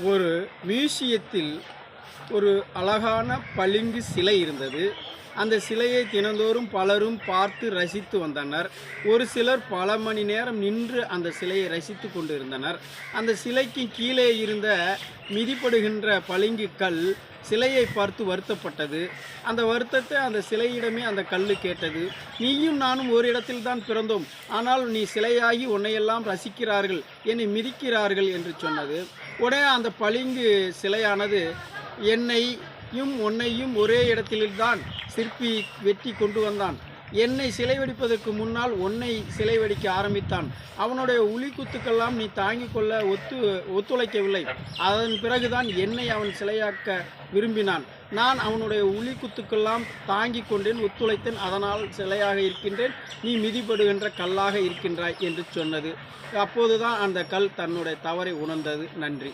ஒரு மியூசியத்தில் ஒரு அழகான பளிங்கு சிலை இருந்தது. அந்த சிலையை தினந்தோறும் பலரும் பார்த்து ரசித்து வந்தனர். ஒரு சிலர் பல மணி நேரம் நின்று அந்த சிலையை ரசித்து கொண்டிருந்தனர். அந்த சிலைக்கு கீழே இருந்த மிதிப்படுகின்ற பளிங்கு கல் சிலையை பார்த்து வருத்தப்பட்டது. அந்த வருத்தத்தை அந்த சிலையிடமே அந்த கல் கேட்டது. நீயும் நானும் ஒரு இடத்தில் தான் பிறந்தோம். ஆனால் நீ சிலையாகி உன்னையெல்லாம் ரசிக்கிறார்கள். என்னை மிதிக்கிறார்கள் என்று சொன்னது. உடனே அந்த பளிங்கு சிலையானது என்னையும் உன்னையும் ஒரே இடத்தில்தான் சிற்பி வெட்டி கொண்டு வந்தான். என்னை சிலை வெடிப்பதற்கு முன்னால் உன்னை சிலை வெடிக்க ஆரம்பித்தான். அவனுடைய உளி குத்துக்கெல்லாம் நீ தாங்கிக் கொள்ள ஒத்து ஒத்துழைக்கவில்லை. அதன் பிறகுதான் என்னை அவன் சிலையாக்க விரும்பினான். நான் அவனுடைய உளி குத்துக்கெல்லாம் தாங்கிக் கொண்டேன் ஒத்துழைத்தேன். அதனால் சிலையாக இருக்கின்றேன். நீ மிதிப்படுகின்ற கல்லாக இருக்கின்றாய் என்று சொன்னது. அப்போதுதான் அந்த கல் தன்னுடைய தவறை உணர்ந்தது. நன்றி.